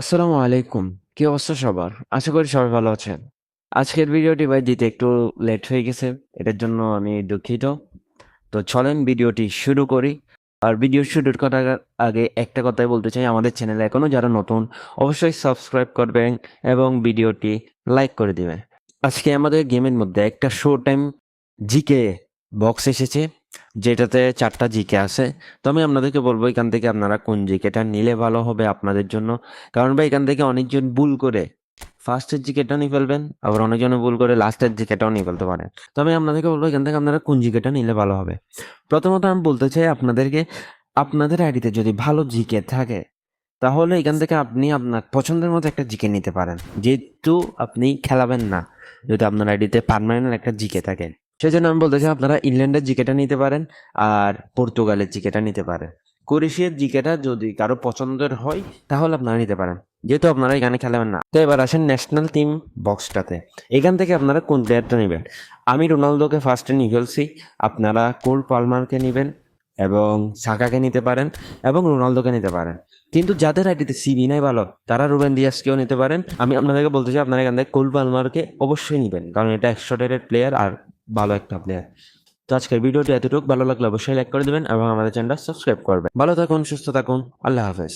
আসসালামু আলাইকুম। কি অবস্থা সবার? আশা করি সবাই ভালো আছেন। আজকের ভিডিওটি ভাই দিতে একটু লেট হয়ে গেছে, এটার জন্য আমি দুঃখিত। তো চলেন ভিডিওটি শুরু করি। আর ভিডিও শুরুর করার আগে একটা কথাই বলতে চাই, আমাদের চ্যানেলে এখনও যারা নতুন, অবশ্যই সাবস্ক্রাইব করবেন এবং ভিডিওটি লাইক করে দিবেন। আজকে আমাদের গেমের মধ্যে একটা শো টাইম জিকে বক্স এসেছে, যেটাতে চারটা জিকে আছে। তো আমি আপনাদেরকে বলব, এখান থেকে আপনারা কোন জিকেটা নিলে ভালো হবে আপনাদের জন্য। কারণ ভাই, এখান থেকে অনেকজন ভুল করে ফার্স্টের জিকেটা নিয়ে ফেলবেন, আবার অনেকজন ভুল করে লাস্টের জিকেটাও নিয়ে ফেলতে পারেন। তো আমি আপনাদেরকে বলব, এখান থেকে আপনারা কোন জিকেটা নিলে ভালো হবে। প্রথমত আমি বলতে চাই আপনাদেরকে, আপনাদের আইডিতে যদি ভালো জিকে থাকে, তাহলে এখান থেকে আপনি আপনার পছন্দের মতো একটা জিকে নিতে পারেন। যেহেতু আপনি খেলাবেন না, যদি আপনার আইডিতে পারমানেন্ট একটা জিকে থাকে। সেজন্য আমি বলতে চাই আপনারা ইংল্যান্ডের জিকেটা নিতে পারেন আর পর্তুগালের জিকেটা নিতে পারেন। ক্রোয়েশিয়ার জিকেটা যদি কারও পছন্দের হয়, তাহলে আপনারা নিতে পারেন। যেহেতু আপনারা এখানে খেলাবেন না। তো এবার আসেন ন্যাশনাল টিম বক্সটাতে এখান থেকে আপনারা কোন প্লেয়ারটা নেবেন? আমি রোনালদোকে ফার্স্টে নিয়ে ফেলছি। আপনারা কোল পালমারকে নেবেন এবং সাকাকে নিতে পারেন এবং রোনালদোকে নিতে পারেন। কিন্তু যাদের আইডিতে সিবি নাই ভালো, তারা রুবেন দিয়াসকেও নিতে পারেন। আমি আপনাদেরকে বলতে চাই আপনারা এখান থেকে কোল পালমারকে অবশ্যই নেবেন। কারণ এটা একশো প্লেয়ার আর ভালো একটা প্লেয়ার তো আজকের ভিডিওটি এতটুকু। ভালো লাগলে অবশ্যই লাইক করে দেবেন এবং আমাদের চ্যানেলটা সাবস্ক্রাইব করবেন। ভালো থাকুন, সুস্থ থাকুন। আল্লাহ হাফেজ।